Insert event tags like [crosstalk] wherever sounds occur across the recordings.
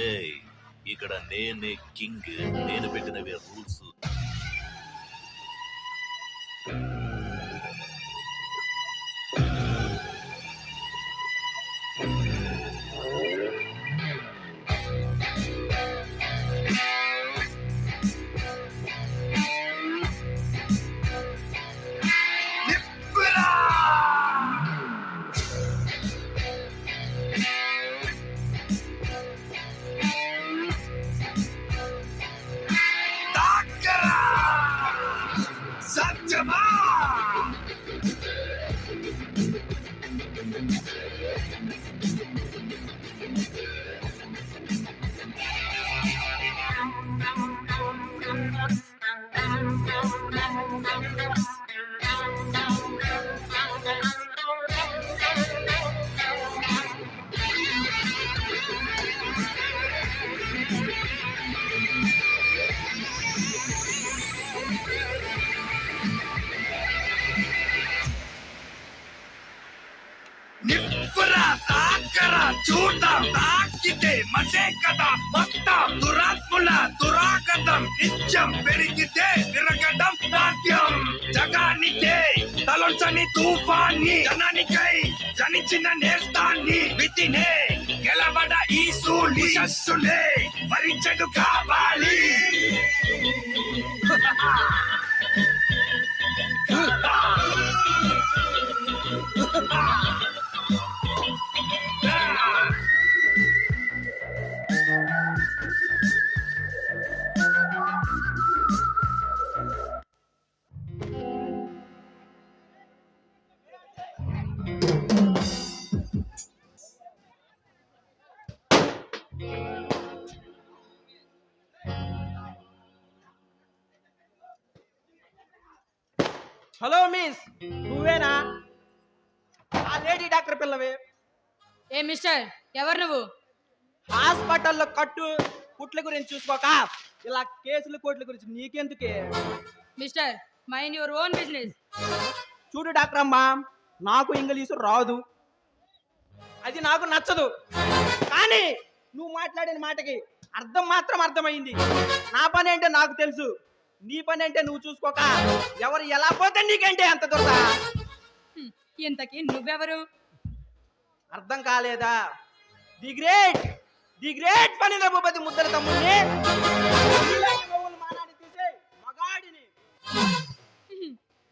ఏయ్ ఇక్కడ నేనే కింగ్ నేను పెట్టినవే రూల్స్. తాకితే మసే కదా మొత్తం దురాత్ముల దురాగతం నిత్యం పెరిగితే విరగడం నాట్యం జగానికే తలొంచని తుఫాన్ని జనానికై జనించిన నేస్తాన్ని వితినే గెలవడ ఈ సూలి శస్సులే భరించడు కావాలి. [laughs] హలో మిస్ నువ్వేనా? ఆ లేడీ డాక్టర్ పిల్లవే. ఏ మిస్టర్ ఎవరు నువ్వు? హాస్పిటల్లో కట్టు కుట్ల గురించి చూసుకోక ఇలా కేసుల కోట్ల గురించి నీకెందుకే? Mister mind your own business చూడు డాక్టర్ అమ్మా నాకు ఇంగ్లీషు రాదు. అది నాకు నచ్చదు. కానీ నువ్వు మాట్లాడిన మాటకి అర్థం మాత్రం అర్థమైంది. నా పని ఏంటో నాకు తెలుసు. నీ పని అంటే నువ్వు చూసుకోక ఎవరు ఎలా పోతే నీకంటే అంత దొరదా? ఇంతకీ నువ్వెవరు? అర్థం కాలేదా? ది గ్రేట్ ది గ్రేట్ పని రఘుపతి ముద్దల తమ్ముడిని.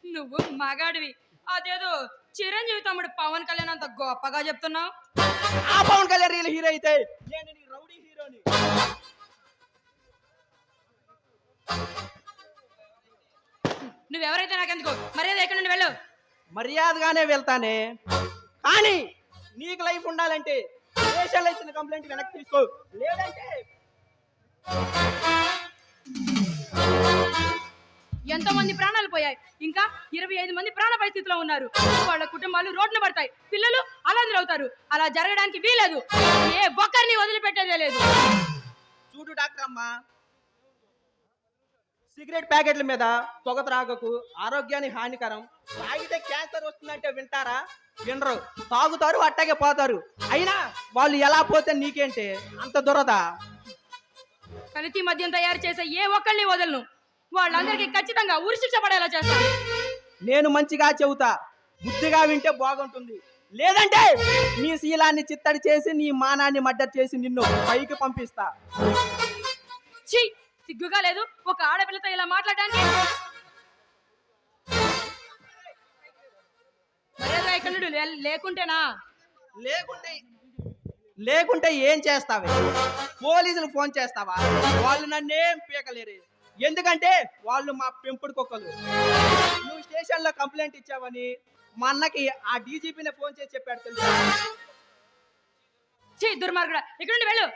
నువ్వు మగాడివి. అదేదో చిరంజీవి తమ్ముడు పవన్ కళ్యాణ్ అంత గొప్పగా చెప్తున్నావు. ఆ పవన్ కళ్యాణ్ రియల్ హీరో అయితే నేను నీ రౌడీ హీరోని. నువ్వెవరైతే నాకెందుకు? మర్యాద ఎక్కడి నుండి వెళ్ళు. మర్యాదగానే వెళ్తానే. కానీ నీకు లైఫ్ ఉండాలంటే దేశాలు ఇచ్చిన కంప్లైంట్ వెనక్కి తీసుకో. లేదంటే ఎంతో మంది ప్రాణాలు పోయాయి. ఇంకా ఇరవై ఐదు మంది ప్రాణ పరిస్థితిలో ఉన్నారు. వాళ్ళ కుటుంబాలు రోడ్డున పడతాయి. పిల్లలు అలందులు అవుతారు. అలా జరగడానికి వీలేదు ఏ ఒక్కరిని వదిలిపెట్టేదే లేదు. చూడు డాక్టర్ అమ్మా సిగరెట్ ప్యాకెట్ల మీద పొగ త్రాగకు ఆరోగ్యానికి హానికరం. తాగితే క్యాన్సర్ వస్తుందంటే వింటారా? వినరు. తాగుతారు అట్టాగే పోతారు. అయినా వాళ్ళు ఎలా పోతే నీకేంటి? అంత దురదా. కల్తీ మద్యం తయారు చేసే ఏ ఒక్కరిని వదలను. వాళ్ళందరికీ ఖచ్చితంగా ఉరి శిక్ష పడేలా చేస్తాను. నేను మంచిగా చెబుతా. బుద్ధిగా వింటే బాగుంటుంది. లేదంటే నీ శీలాన్ని చిత్తడి చేసి నీ మానాన్ని మడ్డర్ చేసి నిన్ను పైకి పంపిస్తా. ఛీ! సిగ్గుగా లేదు. ఒక ఆడపిల్లతో ఇలా మాట్లాడడానికి? లేకుంటేనా? లేకుంటే లేకుంటే ఏం చేస్తావే? పోలీసులు ఫోన్ చేస్తావా? వాళ్ళు నన్నేం పీకలేరు. ఎందుకంటే వాళ్ళు మా పెంపుడు కుక్కలు నువ్వు స్టేషన్లో కంప్లైంట్ ఇచ్చావని మా అన్నకి ఆ డీజీపీనే ఫోన్ చేసి చెప్పాడు తెలుసా? దుర్మార్గుడా. ఇక్కడ నుండి వెళ్ళు.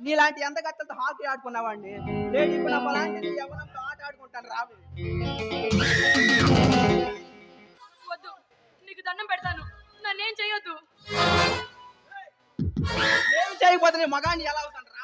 నీలాంటి ఎంతగత్తలతో హాకీ ఆడుకున్నావండి లేడీ అలాంటి ఎవరంతో ఆట ఆడుకుంటాను రావే వద్దు నీకు దండం పెడతాను. నన్నేం చేయొద్దు? ఏం చేయకపోతే నీ మగాన్ని ఎలా అవుతాను రా.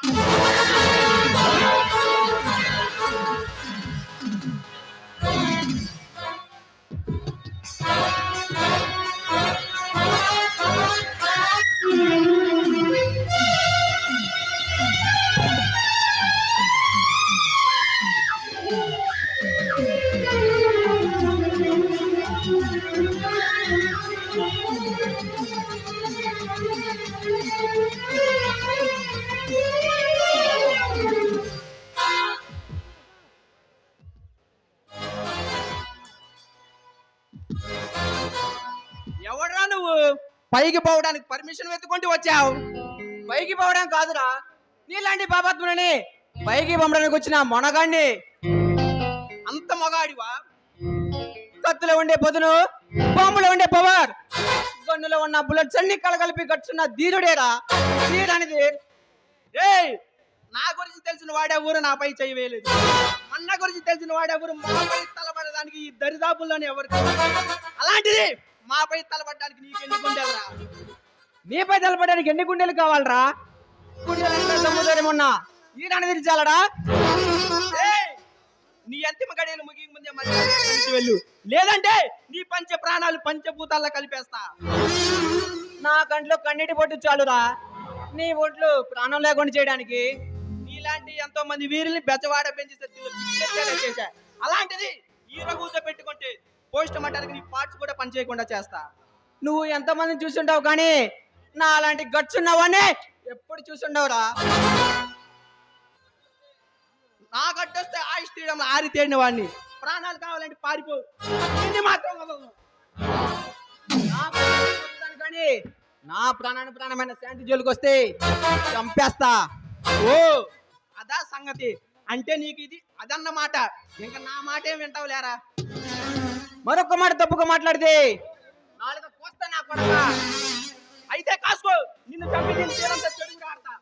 పైకి పోవడానికి పర్మిషన్ వెతుకుంటూ వచ్చావు. పైకి పోవడం కాదురా. నీలాంటి పాపత్ములని పైకి పంపడానికి వచ్చిన మొనగాండి అంత మొగాడివా? కత్తులో ఉండే పొదును బాంబులో ఉండే పవర్. గన్నులో ఉన్న బుల్లెట్స్ అన్ని కలగలిపి కట్టున్న ధీరుడేరా. ధీరనిది ఏయ్ నా గురించి తెలిసిన వాడే ఊరు నాపై చేయి వేయలేదు. అన్న గురించి తెలిసిన వాడే ఊరు మాపై తలపడడానికి ఈ దరిదాపుల్లోనే ఎవరు అలాంటిది మాపై తలపడడానికి నీకు ఎన్ని గుండెలరా? నీపై తలపడడానికి ఎన్ని గుండెలు కావాలరా? గుండెలంటే సముద్రం ఉన్నా ఈయన తెరిచాలడా నీ అంతిమ గడియలు ముగి ముందే మళ్ళీ వెళ్ళు. లేదంటే నీ పంచ ప్రాణాలు పంచభూతాల్లో కలిపేస్తా. నా కంట్లో కన్నీటి పొట్టు చాలురా. నీ ఒంట్లు ప్రాణం లేకుండా చేయడానికి నీలాంటి ఎంతో మంది వీరుల్ని బెచ్చవాడ పెంచి చేశా. అలాంటిది ఈ రఘుతో పెట్టుకుంటే పోస్ట్ మార్టానికి నీ పార్ట్స్ కూడా పని చేయకుండా చేస్తా. నువ్వు ఎంతమందిని చూసుంటావు కానీ నా అలాంటి గట్స్ ఉన్నవానే ఎప్పుడు చూసుండవురా. నా గట్టొస్తే ఆయుష్ తీయడం ఆరి తేడిన వాడిని. ప్రాణాలు కావాలంటే పారిపో. మాత్రం నా ప్రాణాన్ని కానీ నా ప్రాణాన్ని ప్రాణమైన శాంతి జోలికి వస్తే చంపేస్తా. ఓ అదా సంగతి. అంటే నీకు ఇది అదన్నమాట. ఇంకా నా మాట ఏం వింటావు లేరా మరొక మాట తప్పుగా మాట్లాడితే నాలుగు కోస్తా నా కొడక. అయితే కాసుకో. నిన్ను చంపి నేను తీరంతా ఆడతా.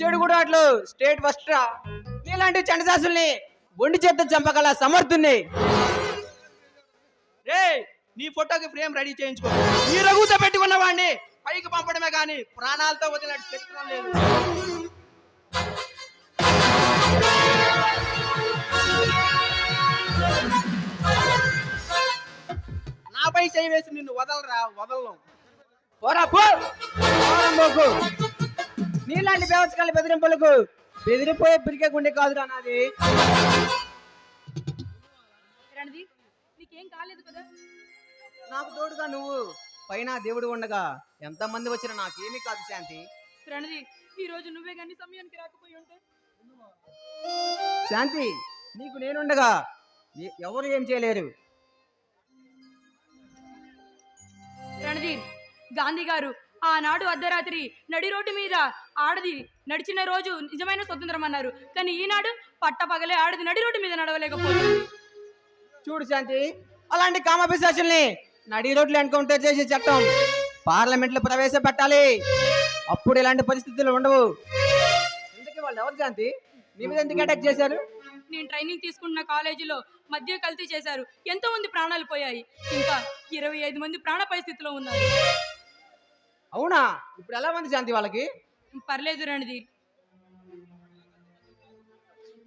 చెడు కూడా అట్లు స్టేట్ ఫస్ట్ నీలాంటి చండశాసుల్ని ఒండి చేత చంపగల సమర్థుని రే నీ ఫోటోకి ఫ్రేమ్ రెడీ చేయించుకో. ఈ రఘుతో పెట్టుకున్న వాడిని పైకి పంపడమే కానీ ప్రాణాలతో వదిలినట్టు చరిత్రం నాపై చేయి వేసి నిన్ను వదలరా వదలను. పోరా పో! పోరా. నీలాంటి వ్యవస్థకాల బెదిరింపులకు బెదిరిపోయే పిరికే గుండె కాదురా నాది. నీకేం కాలేదు కదా? నాకు తోడుగా నువ్వు పైన దేవుడు ఉండగా ఎంత మంది వచ్చినా నాకేమీ కాదు శాంతి. ఈ రోజు నువ్వే కానీ సమయానికి రాకపోయి ఉంటే? శాంతి నీకు నేనుండగా ఎవరు ఏం చేయలేరు? రణధీర్ గాంధీ గారు ఆనాడు అర్ధరాత్రి నడి రోడ్డు మీద ఆడది నడిచిన రోజు నిజమైన స్వతంత్రం అన్నారు. కానీ ఈనాడు పట్టపగలే ఆడది నడి రోడ్డు మీద నడవలేకపోతుంది చూడు శాంతి అలాంటి కామపిశాచుల్ని నడి రోడ్లు ఎన్కౌంటర్ చేసే చట్టం పార్లమెంట్లో ప్రవేశపెట్టాలి. అప్పుడు ఇలాంటి పరిస్థితులు ఉండవు. వాళ్ళు ఎవరు శాంతి? నీ మీద ఎందుకు అటాక్ చేశారు? నేను ట్రైనింగ్ తీసుకున్న కాలేజీలో మధ్య కల్తీ చేశారు. ఎంతో మంది ప్రాణాలు పోయాయి. ఇంకా ఇరవై ఐదు మంది ప్రాణ పరిస్థితిలో ఉన్నారు. అవునా? ఇప్పుడు ఎలా ఉంది శాంతి వాళ్ళకి? పర్లేదు రణధీర్.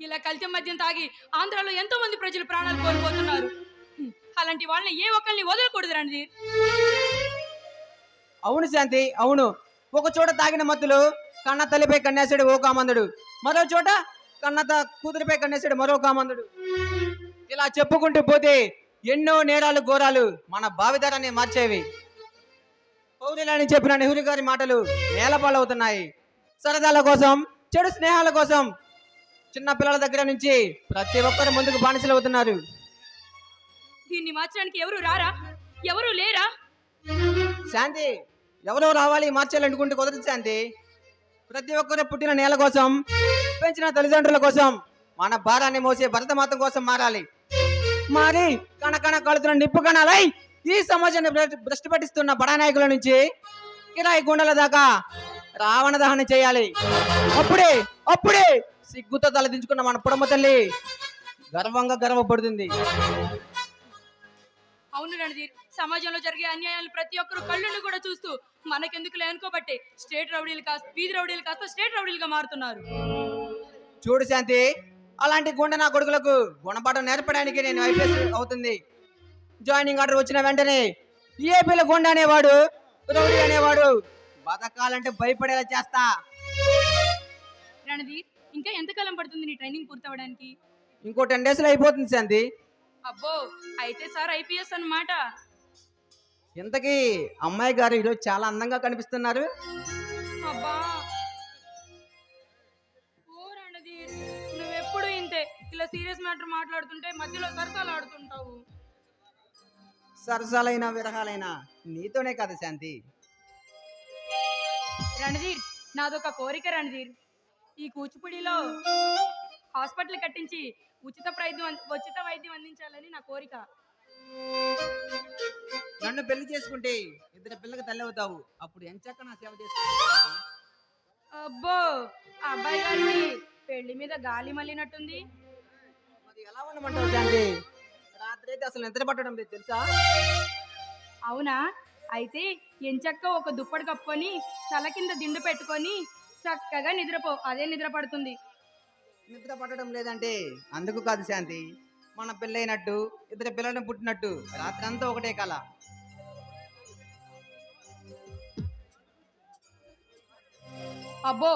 ఇలా కల్తీ మద్యం తాగి ఆంధ్రాలో ఎంతో మంది ప్రజలు ప్రాణాలు కోల్పోతున్నారు. అలాంటి వాళ్ళని ఏ ఒక్కరిని వదలకూడదు రణధీర్. అవును శాంతి అవును. ఒక చోట తాగిన మత్తులు కన్న తల్లిపై కన్యాసుడు ఓ కామందుడు. మరో చోట కన్న త- కూతురిపై కన్యాసుడు మరో కామందుడు. ఇలా చెప్పుకుంటూ పోతే ఎన్నో నేరాలు ఘోరాలు మన భావితరాన్ని మార్చేవి. పౌరులని చెప్పిన నెహ్రూ గారి మాటలు నేలపాలవుతున్నాయి సరదాల కోసం చెడు స్నేహాల కోసం చిన్న పిల్లల దగ్గర నుంచి ప్రతి ఒక్కరు ముందుకు బానిసలు అవుతున్నారు దీన్ని మార్చడానికి ఎవరు రారా? ఎవరు లేరా? శాంతి ఎవరో రావాలి మార్చాలనుకుంటే కుదరదు శాంతి. ప్రతి ఒక్కరు పుట్టిన నేల కోసం పెంచిన తల్లిదండ్రుల కోసం మన భారాన్ని మోసే భరతమాతం కోసం మారాలి. మారి కనకన కలుతున్న నిప్పు కణాలై ఈ సమాజాన్ని భ్రష్టు- పట్టిస్తున్న బడా నాయకుల నుంచి కిరాయి గుండెల దాకా రావణ దహనం చేయాలి. అప్పుడే అప్పుడే సిగ్గుతో తలదించుకున్న మన పుడమ తల్లి గర్వంగా గర్వపడుతుంది. అవును రణధీర్ సమాజంలో జరిగే అన్యాయాలు ప్రతి ఒక్కరు కళ్ళును కూడా చూస్తూ మనకెందుకు అనుకోబట్టే స్టేట్ రౌడీలు కాస్త వీధి రౌడీలు కాస్త స్టేట్ రౌడీలుగా మారుతున్నారు. చూడు శాంతి అలాంటి గుండె నా కొడుకులకు గుణపాఠం నేర్పడానికి నేను ఐపీఎస్ అవుతుంది. జాయినింగ్ ఆర్డర్ వచ్చిన వెంటనే ఏపీల గుండె అనేవాడు రౌడీ అనేవాడు బతకాలంటే భయపడేలా చేస్తా. రణధీర్ ఇంకా ఎంతకాలం పడుతుంది నీ ట్రైనింగ్ పూర్తవడానికి? ఇంకో టెన్ డేస్లో అయిపోతుంది శాంతి. అబ్బో అయితే సార్ ఐపీఎస్ అన్నమాట. ఇంతకీ అమ్మాయి గారు ఈరోజు చాలా అందంగా కనిపిస్తున్నారు. ఇలా సీరియస్ మ్యాటర్ మాట్లాడుతుంటే మధ్యలో సరసాలు ఆడుతుంటావు. సరసాలైన విరహాలైన నీతోనే కదా శాంతి. రణధీర్ నాదొక కోరిక రణధీర్. ఈ కూచిపూడిలో హాస్పిటల్ కట్టించి ఉచిత వైద్యం ఉచిత వైద్యం అందించాలని నా కోరిక. నన్ను పెళ్ళి చేసుకుంటే ఇద్దరు పిల్లకి తల్లి అవుతావు. అప్పుడు ఎంచక్క నా సేవ చేసుకుంటావు? అబ్బో ఆ అబ్బాయి గారికి పెళ్ళి మీద గాలి మళ్ళినట్టుంది. ఎలా ఉండమంటావు శాంతి రాత్రి అయితే అసలు నిద్ర పట్టడం లేదు తెలుసా? అవునా? అయితే ఎంచక్క ఒక దుప్పటి కప్పుకొని తల కింద దిండు పెట్టుకొని చక్కగా నిద్రపో అదే నిద్ర పడుతుంది. నిద్ర పట్టడం లేదంటే అందుకు కాదు శాంతి. మన పెళ్ళైనట్టు ఇద్దరు పిల్లలను పుట్టినట్టు రాత్రి అంతా ఒకటే కల. అబ్బో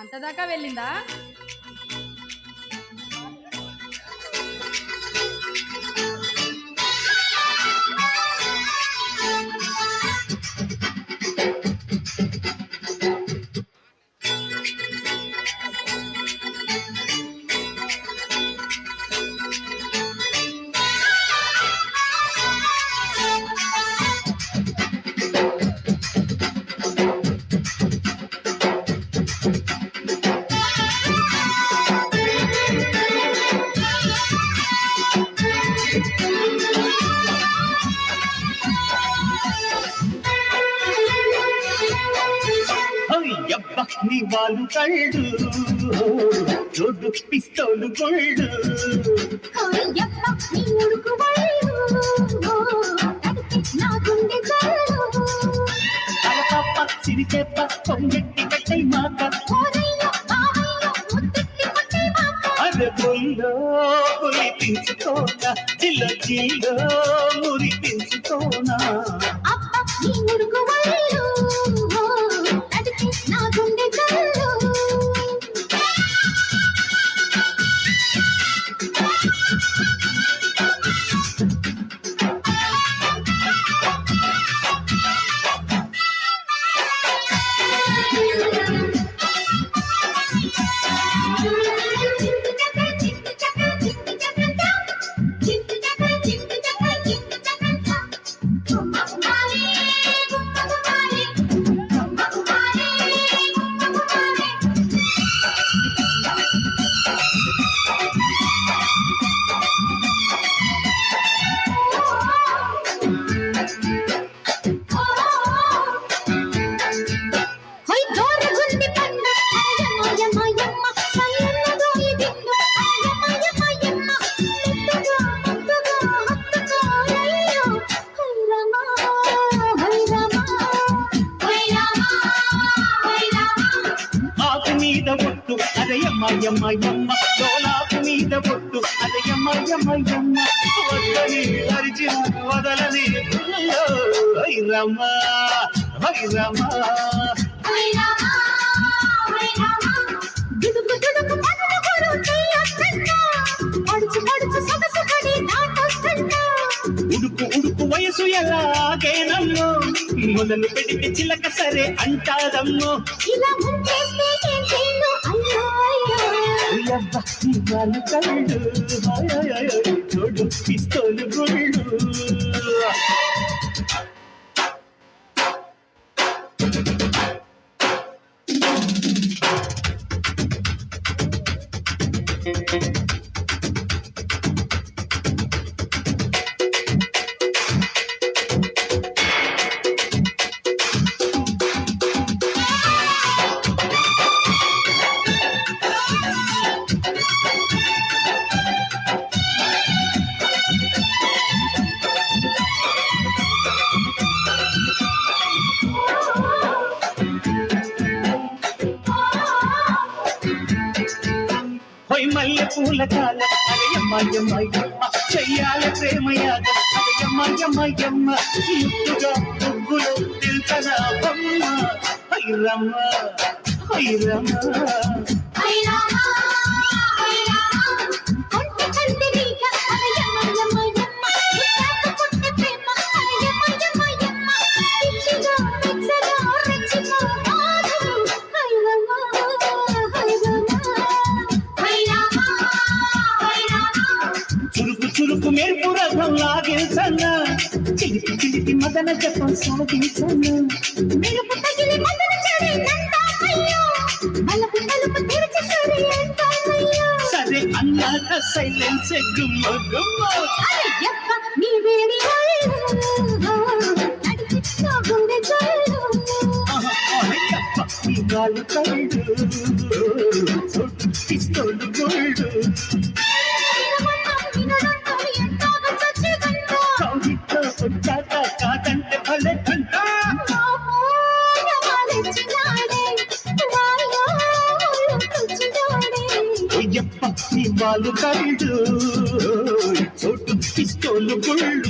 అంతదాకా వెళ్ళిందా? పొంగెట్టి కట్టై మాక. ఓరయ్యో బావయ్యో ముద్దెట్టి కొట్టే మాక. అరే పొల్లో పులి పెంచుకోనా చిల్ల చిల్లో మురి కడి దాటొస్తంట ఉడుకు ఉడుకు వయసు ఎలాగేనమ్మో మొదలు పెడితే చిలక సరే అంటాదమ్మో ఇలా ముంచేస్తే ఏం చేయను అయ్యో అయ్యో అయ్యబ్బ నీ వాళ్ళు కళ్ళు హాయ్ హాయ్ హాయ్ హాయ్. తోడు పిస్తోలు మల్లె పూల కాల. అరయమ్మయ్యమ్మయ్యమ్మ చెయ్యాల ప్రేమయాగ అరయమ్మయ్యమ్మయ్యమ్మ ముద్దుగా ముగ్గులు నిల్చన బొమ్మ హైరమ్మ హైరమ్మ. మదన జపం సాగించను మీరు పుట్టగిలి మదన చెడి నందామయ్యో బలపు తలుపు తెరిచి సరి ఎంతామయ్యో సరే అన్నాక సైలెన్స్ గుమ్మ గుమ్మ అరే యప్ప నీ వేడి కళ్ళు. పిస్తోలు వాళ్ళు కళ్ళు చోటు పిస్తోలు గోల్డ్